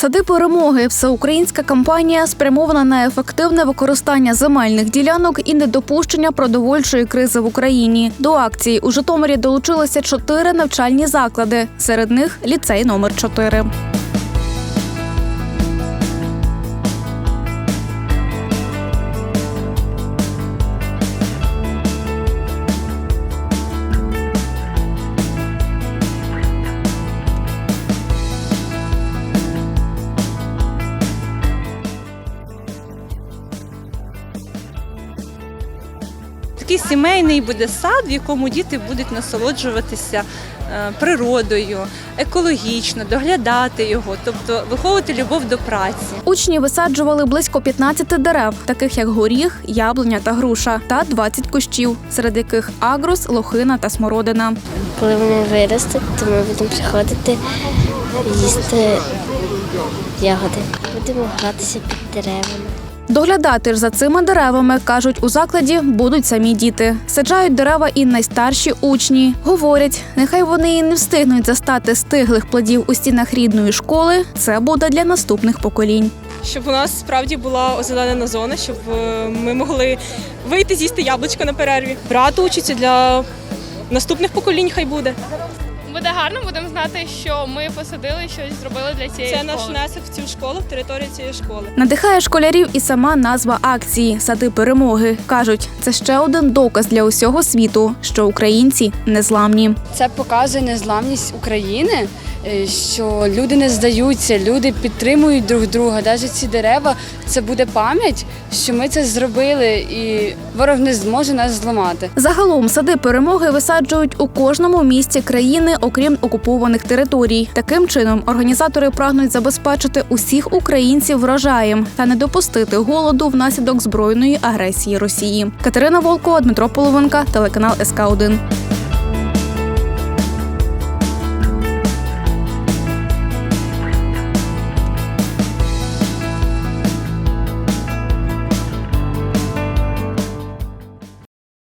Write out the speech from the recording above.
Сади перемоги всеукраїнська кампанія спрямована на ефективне використання земельних ділянок і недопущення продовольчої кризи в Україні. До акції у Житомирі долучилися чотири навчальні заклади. Серед них ліцей номер 4 Такий сімейний буде сад, в якому діти будуть насолоджуватися е, природою, екологічно, доглядати його, тобто виховувати любов до праці. Учні висаджували близько 15 дерев, таких як горіх, яблуня та груша, та 20 кущів, серед яких агрус, лохина та смородина. Коли вони виростуть, то ми будемо приходити їсти ягоди. Будемо гратися під деревами. Доглядати ж за цими деревами, кажуть, у закладі будуть самі діти. Саджають дерева і найстарші учні. Говорять, нехай вони і не встигнуть застати стиглих плодів у стінах рідної школи. Це буде для наступних поколінь. щоб у нас справді була озеленена зона, щоб е, ми могли вийти з'їсти яблучко на перерві. Брат учиться для наступних поколінь, хай буде. Буде гарно, будемо знати, що ми посадили щось зробили для цієї Це наш школи. внесок в цю школу, в територію цієї школи. Надихає школярів і сама назва акції Сади перемоги. кажуть, це ще один доказ для усього світу, що українці незламні. Це показує незламність України, е, що люди не здаються, люди підтримують друг друга. Навіть ці дерева це буде пам'ять, що ми це зробили, і ворог не зможе нас зламати. Загалом сади перемоги висаджують у кожному місті країни, окрім окупованих територій. Таким чином організатори прагнуть забезпечити усіх українців врожаєм та не допустити голоду внаслідок збройної агресії Росії. Катерина Волкова, Дмитро Половенка, телеканал СК 1